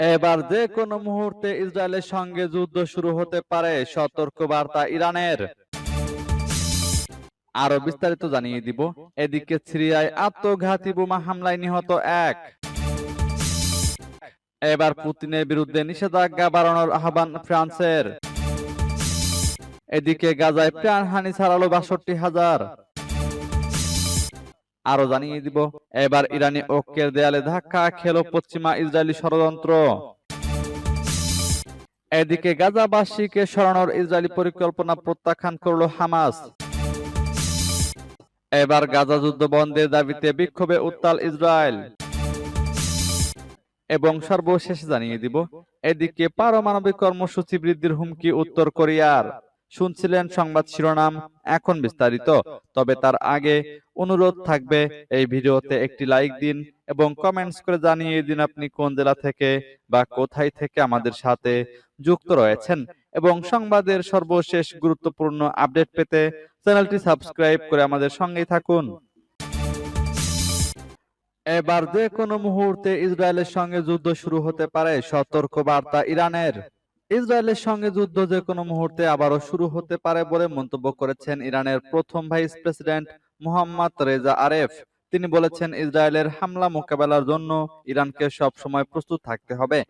এবার যে কোনো মুহূর্তে ইসরায়েলের সঙ্গে যুদ্ধ শুরু হতে পারে সতর্ক বার্তা ইরানের। আরও বিস্তারিত জানিয়ে দিব। এদিকে সিরিয়ায় আত্মঘাতী বোমা হামলায় নিহত এক। এবার পুতিনের বিরুদ্ধে নিষেধাজ্ঞা বাড়ানোর আহ্বান ফ্রান্সের। এদিকে গাজায় প্রাণহানি ছাড়ালো বাষট্টি হাজার। আরও জানিয়ে দিব, এবার ইরানি ঐক্যের দেয়ালে ধাক্কা খেলো পশ্চিমা ইসরায়েলি ষড়যন্ত্র। এদিকে গাজাবাসীকে সরানোর ইসরায়েলি পরিকল্পনা প্রত্যাখ্যান করল হামাস। এবার গাজা যুদ্ধ বন্ধের দাবিতে বিক্ষোভে উত্তাল ইসরায়েল। এবং সর্বশেষ জানিয়ে দিব, এদিকে পারমাণবিক কর্মসূচি বৃদ্ধির হুমকি উত্তর কোরিয়ার। শুনছিলেন সংবাদ শিরোনাম এখন বিস্তারিত, তবে তার আগে অনুরোধ থাকবে এই ভিডিওতে একটি লাইক দিন এবং কমেন্টস করে জানিয়ে দিন আপনি কোন জেলা থেকে বা কোথায় থেকে আমাদের সাথে যুক্ত রয়েছেন। এবং সংবাদের সর্বশেষ গুরুত্বপূর্ণ আপডেট পেতে চ্যানেলটি সাবস্ক্রাইব করে আমাদের সঙ্গেই থাকুন। এবার যে কোনো মুহূর্তে ইসরায়েলের সঙ্গে যুদ্ধ শুরু হতে পারে সতর্ক বার্তা ইরানের। ইসরায়েলের সঙ্গে যুদ্ধ যে কোনো মুহূর্তে আবারও শুরু হতে পারে বলে মন্তব্য করেছেন ইরানের প্রথম vice president Mohammad Reza Aref. তিনি বলেছেন, ইসরায়েলের হামলা মোকাবেলার জন্য ইরানকে সব সময় প্রস্তুত থাকতে হবে,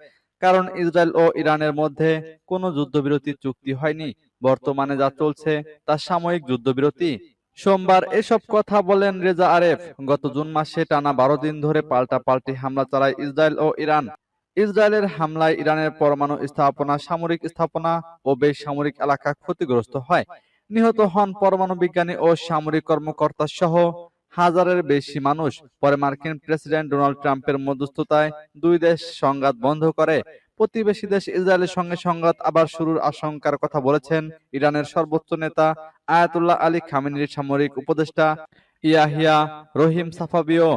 কারণ ইসরায়েল ও ইরানের মধ্যে কোনো যুদ্ধবিরতি চুক্তি হয়নি। বর্তমানে যা চলছে তা সাময়িক যুদ্ধবিরতি। সোমবার এসব কথা বলেন রেজা আরেফ। গত জুন মাসে টানা বারো দিন ধরে পাল্টা পাল্টি হামলা চালায় ইসরায়েল ও ইরান। ইসরায়েলের হামলায় ইরানের পরমাণু স্থাপনা, সামরিক স্থাপনা ও বেসামরিক এলাকা ক্ষতিগ্রস্ত হয়। নিহত হন পরমাণু বিজ্ঞানী ও সামরিক কর্মকর্তা সহ হাজারের বেশি মানুষ। পরে মার্কিন প্রেসিডেন্ট ডোনাল্ড ট্রাম্পের মধ্যস্থতায় দুই দেশ সংঘাত বন্ধ করে। প্রতিবেশী দেশ ইসরায়েলের সঙ্গে সংঘাত আবার শুরুর আশঙ্কার কথা বলেছেন ইরানের সর্বোচ্চ নেতা আয়াতুল্লাহ আলী খামেনির সামরিক উপদেষ্টা ইয়াহিয়া রহিম সাফাবিও।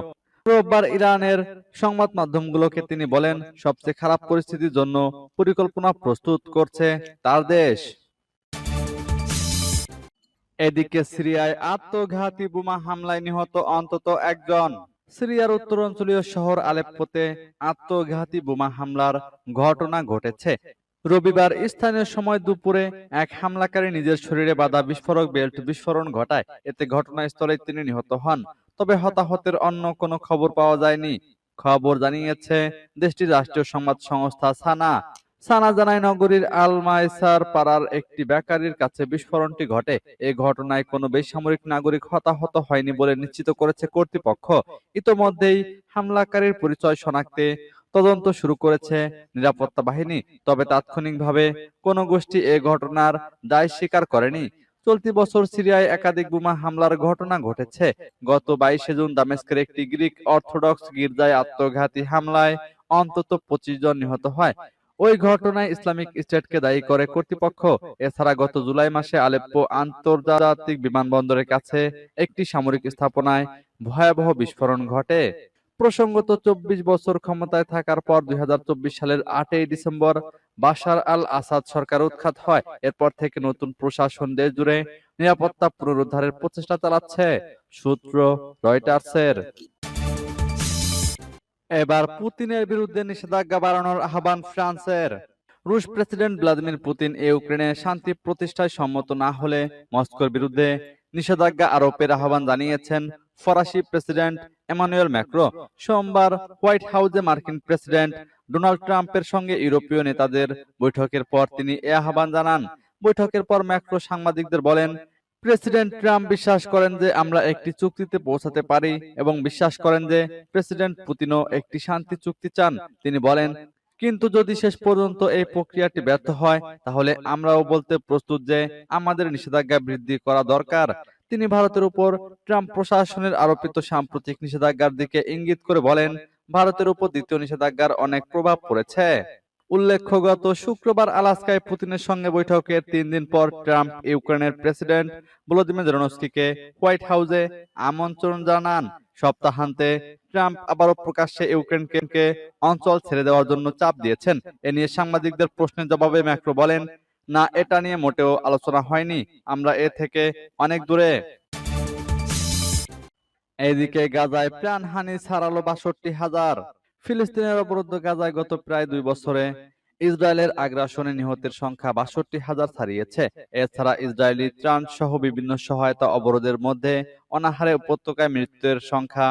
রোববার ইরানের সংবাদ মাধ্যমগুলোকে তিনি বলেন, সবচেয়ে খারাপ পরিস্থিতির জন্য পরিকল্পনা প্রস্তুত করছে তার দেশ। এদিকে সিরিয়ায় আত্মঘাতী বোমা হামলায় নিহত অন্তত একজন। সিরিয়ার উত্তরাঞ্চলীয় শহর আলেপ্পোতে আত্মঘাতী বোমা হামলার ঘটনা ঘটেছে। রবিবার স্থানীয় সময় দুপুরে এক হামলাকারী নিজের শরীরে বাধা বিস্ফোরক বেল্ট বিস্ফোরণ ঘটায়। এতে ঘটনাস্থলে তিনি নিহত হন। তবে হতাহতের অন্য কোনো খবর পাওয়া যায়নি। খবর জানিয়েছে দেশটির রাষ্ট্রীয় সংবাদ সংস্থা সানা। সানা জানায়, নগরীর আলমাইসার পাড়ার একটি বেকারির কাছে বিস্ফোরণটি ঘটে। এই ঘটনায় কোনো বেসামরিক নাগরিক হতাহত হয়নি বলে নিশ্চিত করেছে কর্তৃপক্ষ। ইতোমধ্যেই হামলাকারীর পরিচয় শনাক্তে তদন্ত শুরু করেছে নিরাপত্তা বাহিনী। তবে তাৎক্ষণিকভাবে কোনো গোষ্ঠী এ ঘটনার দায় স্বীকার করেনি। চলতি বছর সিরিয়ায় একাধিক বোমা হামলার ঘটনা ঘটেছে। গত বাইশে জুন দামেস্কের একটি গ্রিক অর্থোডক্স গির্জায় আত্মঘাতী হামলায় অন্তত পঁচিশ জন নিহত হয়। ওই ঘটনায় ইসলামিক স্টেটকে দায়ী করে কর্তৃপক্ষ। এছাড়া গত জুলাই মাসে আলেপ্পো আন্তর্জাতিক বিমানবন্দরের কাছে একটি সামরিক স্থাপনায় ভয়াবহ বিস্ফোরণ ঘটে। প্রসঙ্গত চব্বিশ বছর ক্ষমতায় থাকার পর দুই সালের আটই ডিসেম্বর বাশার আল আসাদ সরকার উৎখাত হয়। এরপর থেকে নতুন প্রশাসন দেশ জুড়ে নিরাপত্তা পুনরুদ্ধারের প্রচেষ্টা চালাচ্ছে, সূত্র রয়টার্সের। এবার পুতিনের বিরুদ্ধে নিষেধাজ্ঞা বাড়ানোর আহ্বান ফ্রান্সের। রুশ প্রেসিডেন্ট ভ্লাদিমির পুতিন ইউক্রেনে শান্তি প্রতিষ্ঠায় সম্মত না হলে মস্কোর বিরুদ্ধে নিষেধাজ্ঞা আরোপের আহ্বান জানিয়েছেন ফরাসি প্রেসিডেন্ট এমানুয়েল ম্যাক্রো সোমবার হোয়াইট হাউসে মার্কিন প্রেসিডেন্ট ডোনাল্ড ট্রাম্পের সঙ্গে ইউরোপীয় নেতাদের বৈঠকের পর তিনি এ আহ্বান জানান। বৈঠকের পর ম্যাক্রো সাংবাদিকদের বলেন, প্রেসিডেন্ট ট্রাম্প বিশ্বাস করেন যে আমরা একটি চুক্তিতে পৌঁছাতে পারি এবং বিশ্বাস করেন যে প্রেসিডেন্ট পুতিনও একটি শান্তি চুক্তি চান। তিনি বলেন, কিন্তু যদি শেষ পর্যন্ত এই প্রক্রিয়াটি ব্যর্থ হয়, তাহলে আমরাও বলতে প্রস্তুত যে আমাদের নিষেধাজ্ঞা বৃদ্ধি করা দরকার। তিনি ভারতের উপর ট্রাম্প প্রশাসনের আরোপিত সাম্প্রতিক নিষেধাজ্ঞার দিকে ইঙ্গিত করে বলেন, ভারতের উপর দ্বিতীয় নিষেধাজ্ঞার অনেক প্রভাব পড়েছে। উল্লেখ্য গত শুক্রবার আলাস্কায় পুতিনের সঙ্গে বৈঠকের তিন দিন পর ট্রাম্প ইউক্রেনের প্রেসিডেন্ট ভলোদিমির জেলেনস্কিকে হোয়াইট হাউসে আমন্ত্রণ জানান। সপ্তাহান্তে ট্রাম্প আবারও প্রকাশ্যে ইউক্রেনকে অঞ্চল ছেড়ে দেওয়ার জন্য চাপ দিয়েছেন। এ নিয়ে সাংবাদিকদের প্রশ্নের জবাবে ম্যাক্রো বলেন না, এটা নিয়ে মোটেও আলোচনা হয়নি। আমরা এ থেকে অনেক দূরে। এদিকে গাজায় প্রাণহানি ছাড়ালো বাষট্টি হাজার। ফিলিস্তিনের অবরুদ্ধ গাজায় গত প্রায় দুই বছরে ইসরায়েলের আগ্রাসনে নিহতের সংখ্যা বাষট্টি হাজার ছাড়িয়েছে। এছাড়া ইসরায়েলি ত্রাণ সহ বিভিন্ন সহায়তা অবরোধের মধ্যে অনাহারে উপত্যকায় মৃত্যুর সংখ্যা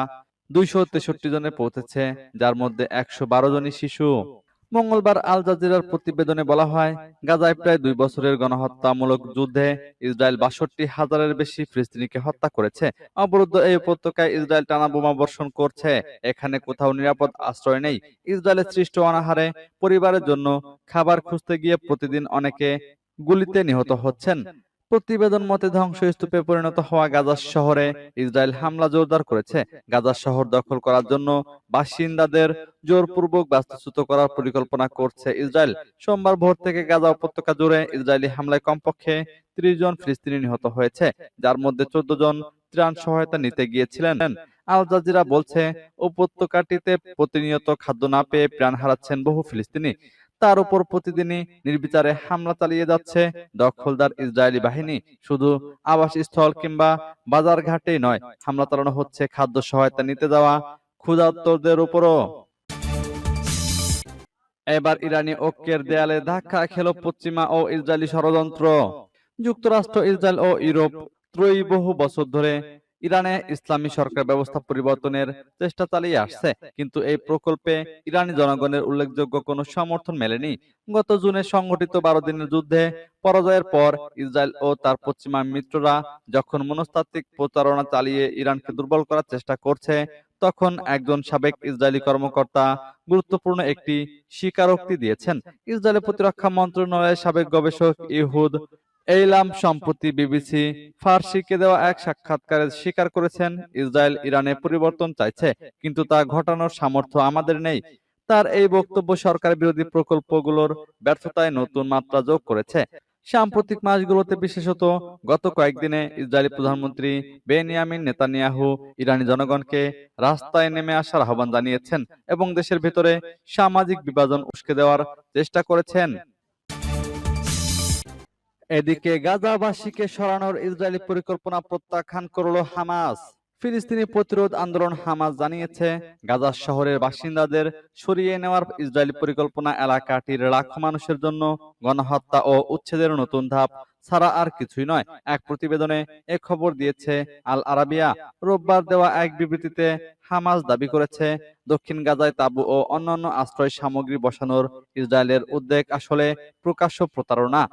দুইশো তেষট্টি জনে পৌঁছেছে, যার মধ্যে একশো বারো জনই শিশু। মঙ্গলবার আল জাজিরার প্রতিবেদনে বলা হয়, গাজায় প্রায় দুই বছরের গণহত্যামূলক যুদ্ধে ইসরায়েল বাষট্টি হাজারের বেশি ফিলিস্তিনিকে হত্যা করেছে। অবরুদ্ধ এই উপত্যকায় ইসরায়েল টানা বোমা বর্ষণ করছে। এখানে কোথাও নিরাপদ আশ্রয় নেই। ইসরায়েলের সৃষ্ট অনাহারে পরিবারের জন্য খাবার খুঁজতে গিয়ে প্রতিদিন অনেকে গুলিতে নিহত হচ্ছেন। প্রতিবেদন মতে ধ্বংসস্তূপে পরিণত হওয়া গাজা শহরে ইসরায়েল হামলা জোরদার করেছে। গাজা শহর দখল করার জন্য বাসিন্দাদের জোরপূর্বক বাস্তুচ্যুত করার পরিকল্পনা করছে ইসরায়েল। সোমবার ভোর থেকে গাজা উপত্যকা জুড়ে ইসরায়েলি হামলায় কমপক্ষে ত্রিশ জন ফিলিস্তিনি নিহত হয়েছে, যার মধ্যে চোদ্দ জন ত্রাণ সহায়তা নিতে গিয়েছিলেন। আল জাজিরা বলছে, উপত্যকাটিতে প্রতিনিয়ত খাদ্য না পেয়ে প্রাণ হারাচ্ছেন বহু ফিলিস্তিনি। তার উপর প্রতিদিনই নির্বিচারে হামলা চালিয়ে যাচ্ছে। দখলদার ইসরায়েলি বাহিনী শুধু আবাসস্থল কিংবা বাজার ঘাটেই নয়, হামলা চালানো হচ্ছে খাদ্য সহায়তা নিতে যাওয়া ক্ষুধার্তদের উপরও। এবার ইরানি ঐক্যের দেয়ালে ধাক্কা খেল পশ্চিমা ও ইসরায়েলি ষড়যন্ত্র। যুক্তরাষ্ট্র, ইসরায়েল ও ইউরোপ ত্রয়ী বহু বছর ধরে ইরানে ইসলামী সরকার ব্যবস্থা পরিবর্তনের চেষ্টা চালিয়ে আসছে। কিন্তু এই প্রকল্পে ইরানি জনগণের উল্লেখযোগ্য কোনো সমর্থন মেলেনি। গত জুনে সংঘটিত বারো দিনের যুদ্ধে পরাজয়ের পর ইসরায়েল ও তার পশ্চিমা মিত্ররা যখন মনস্তাত্ত্বিক প্রচারণা চালিয়ে ইরানকে দুর্বল করার চেষ্টা করছে, তখন একজন সাবেক ইসরায়েলি কর্মকর্তা গুরুত্বপূর্ণ একটি স্বীকারোক্তি দিয়েছেন। ইসরায়েলের প্রতিরক্ষা মন্ত্রণালয়ের সাবেক গবেষক ইহুদ এইলাম সম্প্রতি বিবিসি ফার্সিকে দেওয়া এক সাক্ষাৎকারে স্বীকার করেছেন, ইসরায়েল ইরানে পরিবর্তন চাইছে, কিন্তু তা ঘটানোর সামর্থ্য আমাদের নেই। তার এই বক্তব্য সরকার বিরোধী প্রকল্পগুলোর ব্যর্থতায় নতুন মাত্রা যোগ করেছে। সাম্প্রতিক মাসগুলোতে বিশেষত গত কয়েকদিনে ইসরায়েলি প্রধানমন্ত্রী বেনিয়ামিন নেতানিয়াহু ইরানি জনগণকে রাস্তায় নেমে আসার আহ্বান জানিয়েছেন এবং দেশের ভেতরে সামাজিক বিভাজন উস্কে দেওয়ার চেষ্টা করেছেন। এদিকে গাজাবাসীকে সরানোর ইসরায়েলি পরিকল্পনা প্রত্যাখ্যান করল হামাস। ফিলিস্তিনি প্রতিরোধ আন্দোলন হামাস জানিয়েছে, গাজা শহরের বাসিন্দাদের সরিয়ে নেওয়ার ইসরায়েলি পরিকল্পনা এলাকাটির লাখো মানুষের জন্য গণহত্যা ও উচ্ছেদের নতুন ধাপ ছাড়া আর কিছুই নয়। এক প্রতিবেদনে এ খবর দিয়েছে, আল আরাবিয়া রোববার দেওয়া এক বিবৃতিতে হামাস দাবি করেছে, দক্ষিণ গাজায় তাবু ও অন্যান্য আশ্রয় সামগ্রী বসানোর ইসরায়েলের উদ্বেগ আসলে প্রকাশ্য প্রতারণা।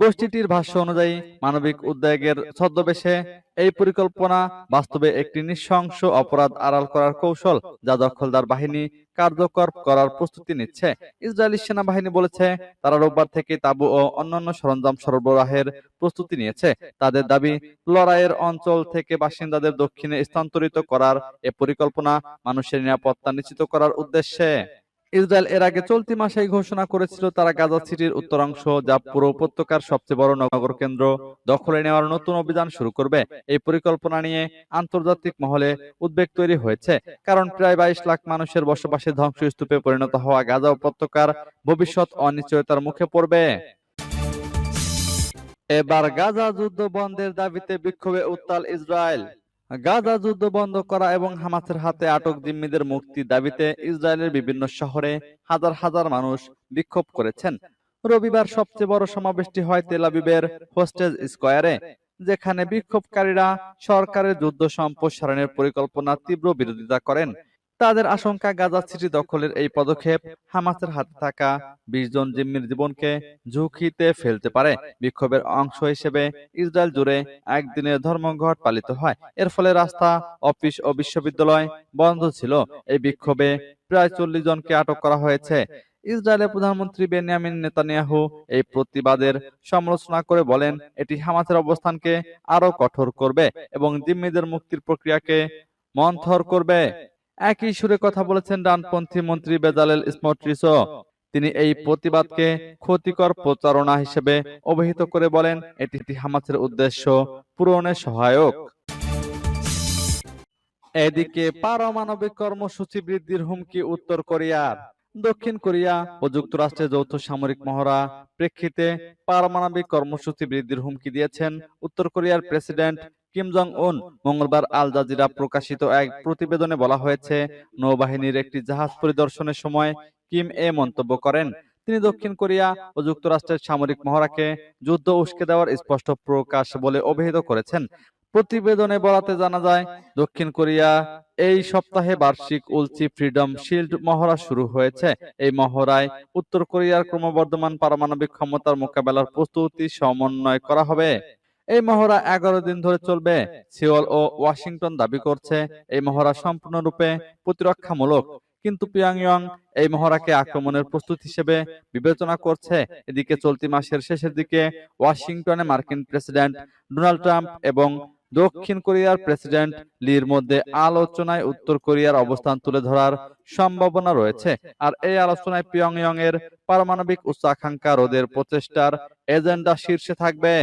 গোষ্ঠীটির ভাষ্য অনুযায়ী মানবিক উদ্বেগের ছদ্মবেশে এই পরিকল্পনা বাস্তবে একটি নৃশংস অপরাধ আড়াল করার কৌশল যা দখলদার বাহিনী কার্যকর করার প্রস্তুতি নিচ্ছে। ইসরায়েলি সেনাবাহিনী বলেছে, তারা রোববার থেকে তাবু ও অন্যান্য সরঞ্জাম সরবরাহের প্রস্তুতি নিয়েছে। তাদের দাবি, লড়াইয়ের অঞ্চল থেকে বাসিন্দাদের দক্ষিণে স্থানান্তরিত করার এ পরিকল্পনা মানুষের নিরাপত্তা নিশ্চিত করার উদ্দেশ্যে। ইসরায়েল এর আগে চলতি মাসেই ঘোষণা করেছিল তারা গাজা সিটির উত্তরাংশ যা পুরো উপত্যকার সবচেয়ে বড় নগর কেন্দ্র দখলে নেওয়ার নতুন অভিযান শুরু করবে। এই পরিকল্পনা নিয়ে আন্তর্জাতিক মহলে উদ্বেগ তৈরি হয়েছে। কারণ প্রায় বাইশ লাখ মানুষের বসবাসে ধ্বংসস্তূপে পরিণত হওয়া গাজা উপত্যকার ভবিষ্যৎ অনিশ্চয়তার মুখে পড়বে। এবার গাজা যুদ্ধ বন্ধের দাবিতে বিক্ষোভে উত্তাল ইসরায়েল। গাজা যুদ্ধ বন্ধ করা এবং হামাসের হাতে আটক জিম্মিদের মুক্তি দাবিতে ইসরায়েলের বিভিন্ন শহরে হাজার হাজার মানুষ বিক্ষোভ করেছেন। রবিবার সবচেয়ে বড় সমাবেশটি হয় তেলাবিবের হোস্টেজ স্কোয়ারে, যেখানে বিক্ষোভকারীরা সরকারের যুদ্ধ সম্প্রসারণের পরিকল্পনা তীব্র বিরোধিতা করেন। তাদের আশঙ্কা গাজা সিটি দখলের এই পদক্ষেপ হামাসের হাতে থাকা বিশ জন জিম্মির জীবনকে ঝুঁকিতে ফেলতে পারে। বিক্ষোভের অংশ হিসেবে ইসরায়েল জুড়ে একদিনের ধর্মঘট পালিত হয়। এর ফলে রাস্তা, অফিস ও বিশ্ববিদ্যালয় বন্ধ ছিল। এই বিক্ষোভে প্রায় চল্লিশ জনকে আটক করা হয়েছে। ইসরায়েলের প্রধানমন্ত্রী বেনিয়ামিন নেতানিয়াহু এই প্রতিবাদের সমালোচনা করে বলেন, এটি হামাসের অবস্থানকে আরও কঠোর করবে এবং জিম্মিদের মুক্তির প্রক্রিয়াকে মন্থর করবে। একই সুরে কথা বলেছেন ডানপন্থী মন্ত্রী বেজালেল স্মোট্রিসও তিনি এই প্রতিবাদকে ক্ষতিকর প্রচারণা হিসেবে অভিহিত করে বলেন, এটি হামাসের উদ্দেশ্য পূরণে সহায়ক। এদিকে পারমাণবিক কর্মসূচি বৃদ্ধির হুমকি উত্তর কোরিয়ার দক্ষিণ কোরিয়া ও যুক্তরাষ্ট্রের যৌথ সামরিক মহড়া প্রেক্ষিতে পারমাণবিক কর্মসূচি বৃদ্ধির হুমকি দিয়েছেন উত্তর কোরিয়ার প্রেসিডেন্ট কিম জং উন মঙ্গলবার আল জাজিরা প্রকাশিত এক প্রতিবেদনে বলা হয়েছে, নৌবাহিনীর একটি জাহাজ পরিদর্শনের সময় কিম এ মন্তব্য করেন। তিনি দক্ষিণ কোরিয়া ও যুক্তরাষ্ট্রের সামরিক মহড়াকে যুদ্ধ উস্কে দেওয়ার স্পষ্ট প্রকাশ বলে অভিহিত করেছেন। প্রতিবেদনে বলাতে জানা যায়, দক্ষিণ কোরিয়া এই সপ্তাহে বার্ষিক উলচি ফ্রিডম শিল্ড মহড়া শুরু হয়েছে। এই মহড়ায় উত্তর কোরিয়ার ক্রমবর্ধমান পারমাণবিক ক্ষমতার মোকাবেলার প্রস্তুতি সমন্বয় করা হবে। এই মহড়া এগারো দিন ধরে চলবে। সিওল ও ওয়াশিংটন দাবি করছে, এই মহড়া সম্পূর্ণরূপে প্রতিরক্ষামূলক। কিন্তু পিয়াংয়ং এই মহড়াকে আক্রমণের প্রস্তুতি হিসেবে বিবেচনা করছে। এদিকে চলতি মাসের শেষের দিকে ওয়াশিংটনে মার্কিন প্রেসিডেন্ট ডোনাল্ড ট্রাম্প এবং দক্ষিণ কোরিয়ার প্রেসিডেন্ট লির মধ্যে আলোচনায় উত্তর কোরিয়ার অবস্থান তুলে ধরার সম্ভাবনা রয়েছে। আর এই আলোচনায় পিয়ংইয়ং এর পারমাণবিক উচ্চাকাঙ্ক্ষা রোধের প্রচেষ্টার এজেন্ডা শীর্ষে থাকবে।